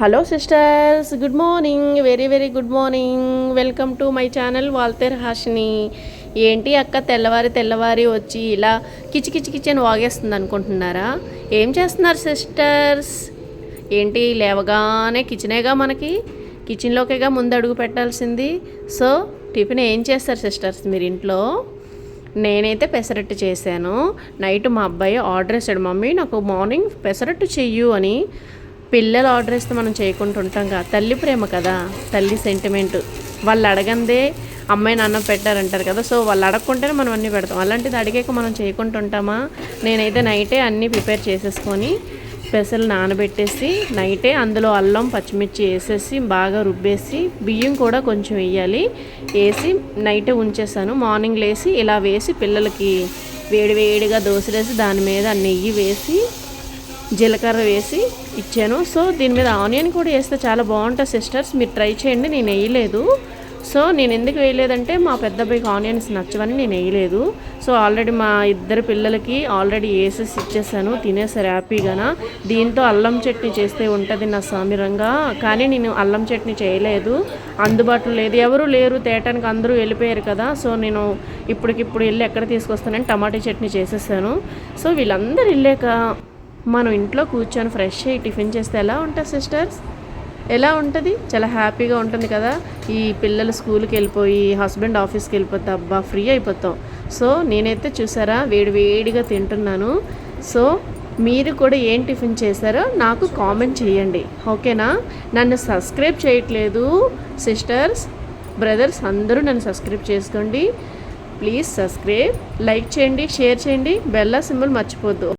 Hello sisters good morning very very good morning welcome to my channel Waltair Hashini ఏంటి అక్క? తెల్లవారి తెల్లవారి వచ్చి ఇలా కిచి కిచి కిచి అని వాగేస్తుంది అనుకుంటున్నారా? ఏం చేస్తున్నారు సిస్టర్స్ ఏంటి లేవగానే కిచెనేగా మనకి? కిచెన్లోకేగా ముందు అడుగు పెట్టాల్సింది. సో టిఫిన్ ఏం చేస్తారు సిస్టర్స్ మీరు ఇంట్లో? నేనైతే పెసరట్టు చేశాను. నైట్ మా అబ్బాయి ఆర్డర్ వేసాడు మమ్మీ నాకు మార్నింగ్ పెసరట్టు చెయ్యు అని. పిల్లలు ఆర్డర్ ఇస్తే మనం చేయకుండా ఉంటాం కదా. తల్లి ప్రేమ కదా తల్లి సెంటిమెంట్ వాళ్ళు అడగందే అమ్మాయి నాన్న పెట్టారంటారు కదా. సో వాళ్ళు అడగకుంటేనే మనం అన్నీ పెడతాం. అలాంటిది అడిగాక మనం చేయకుండా ఉంటామా? నేనైతే నైటే అన్నీ ప్రిపేర్ చేసేసుకొని పెసలు నానబెట్టేసి నైటే అందులో అల్లం పచ్చిమిర్చి వేసేసి బాగా రుబ్బేసి బియ్యం కూడా కొంచెం వేయాలి. వేసి నైటే ఉంచేసాను. మార్నింగ్ లేసి ఇలా వేసి పిల్లలకి వేడి వేడిగా దోశలేసి దాని మీద నెయ్యి వేసి జీలకర్ర వేసి ఇచ్చాను. సో దీని మీద ఆనియన్ కూడా వేస్తే చాలా బాగుంటుంది సిస్టర్స్. మీరు ట్రై చేయండి నేను వేయలేదు. సో నేను ఎందుకు వేయలేదంటే మా పెద్ద అబ్బాయికి ఆనియన్స్ నచ్చవని నేను వేయలేదు. సో ఆల్రెడీ మా ఇద్దరు పిల్లలకి ఆల్రెడీ వేసేసి ఇచ్చేసాను. తినేసారు హ్యాపీగానా. దీంతో అల్లం చట్నీ చేస్తే ఉంటుంది నా సామిరంగా కానీ నేను అల్లం చట్నీ చేయలేదు. అందుబాటులో లేదు. ఎవరు లేరు. తేటానికి అందరూ వెళ్ళిపోయారు కదా. సో నేను ఇప్పటికిప్పుడు వెళ్ళి ఎక్కడ తీసుకొస్తానని టమాటా చట్నీ చేసేసాను. సో వీళ్ళందరూ వెళ్ళాక మనం ఇంట్లో కూర్చొని ఫ్రెష్ అయ్యి టిఫిన్ చేస్తే ఎలా ఉంటుంది సిస్టర్స్? ఎలా ఉంటుంది? చాలా హ్యాపీగా ఉంటుంది కదా. ఈ పిల్లలు స్కూల్కి వెళ్ళిపోయి హస్బెండ్ ఆఫీస్కి వెళ్ళిపోతే అబ్బా ఫ్రీ అయిపోతాం. సో నేనైతే చూసారా వేడి వేడిగా తింటున్నాను. సో మీరు కూడా ఏం టిఫిన్ చేశారో నాకు కామెంట్ చేయండి. ఓకేనా? నన్ను సబ్స్క్రైబ్ చేయట్లేదు సిస్టర్స్. బ్రదర్స్ అందరూ నన్ను సబ్స్క్రైబ్ చేసుకోండి. ప్లీజ్ సబ్స్క్రైబ్ లైక్ చేయండి షేర్ చేయండి. బెల్లా సింబల్ మర్చిపోద్దు.